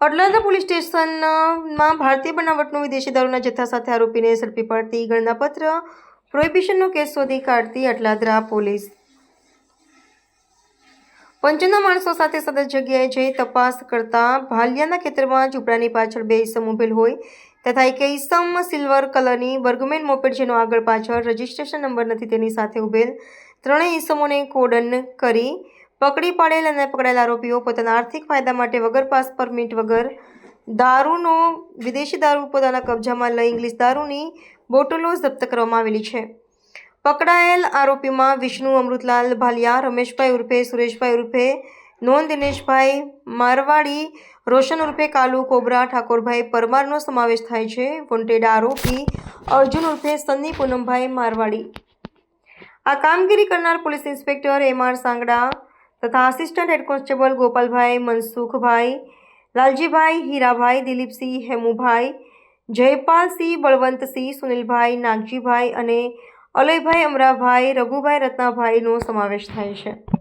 અટલાદા police સ્ટેશનમાં ભારતીય બનાવટનો વિદેશી દારૂના જથ્થા સાથે આરોપીને ઝડપી પાડતી ગણનાપત્ર, પ્રોહિબિશનનો કેસ શોધી કાઢતી અટલાદરા પોલીસ. પંચના માણસો સાથે સતત જગ્યાએ જઈ તપાસ કરતા ભાલિયાના ખેતરમાં ઝૂંપડાની પાછળ બે ઈસમ ઉભેલ હોય તથા એક ઈસમ સિલ્વર કલરની બર્ગમેન મોપેડ જેનો આગળ પાછળ રજિસ્ટ્રેશન નંબર નથી તેની સાથે ઉભેલ ત્રણેય ઈસમોને કોડન કરી પકડી પાડેલ અને પકડાયેલા આરોપીઓ પોતાના આર્થિક ફાયદા માટે વગર પાસ પરમિટ વગર દારૂનો, વિદેશી દારૂ પોતાના કબજામાં લઈ ઇંગ્લિશ દારૂની બોટલો જપ્ત કરવામાં આવેલી છે. પકડાયેલ આરોપીમાં વિષ્ણુ અમૃતલાલ ભાલિયા, રમેશભાઈ ઉર્ફે સુરેશભાઈ ઉર્ફે નોન દિનેશભાઈ મારવાડી, રોશન ઉર્ફે કાલુ કોબરા, ઠાકોરભાઈ પરમારનો સમાવેશ થાય છે. વોન્ટેડ આરોપી અર્જુન ઉર્ફે સન્ની પૂનમભાઈ મારવાડી. આ કામગીરી કરનાર police inspector M R Sangda તથા assistant head constable Gopalbhai Mansukhbhai Laljibhai Hirabhai Dilipsinh Hemubhai Jaypalsinh Balvantsinh Sunilbhai Nagjibhai અને અલયભાઈ અમરાભાઈ રઘુભાઈ રત્નાભાઈનો સમાવેશ થાય છે.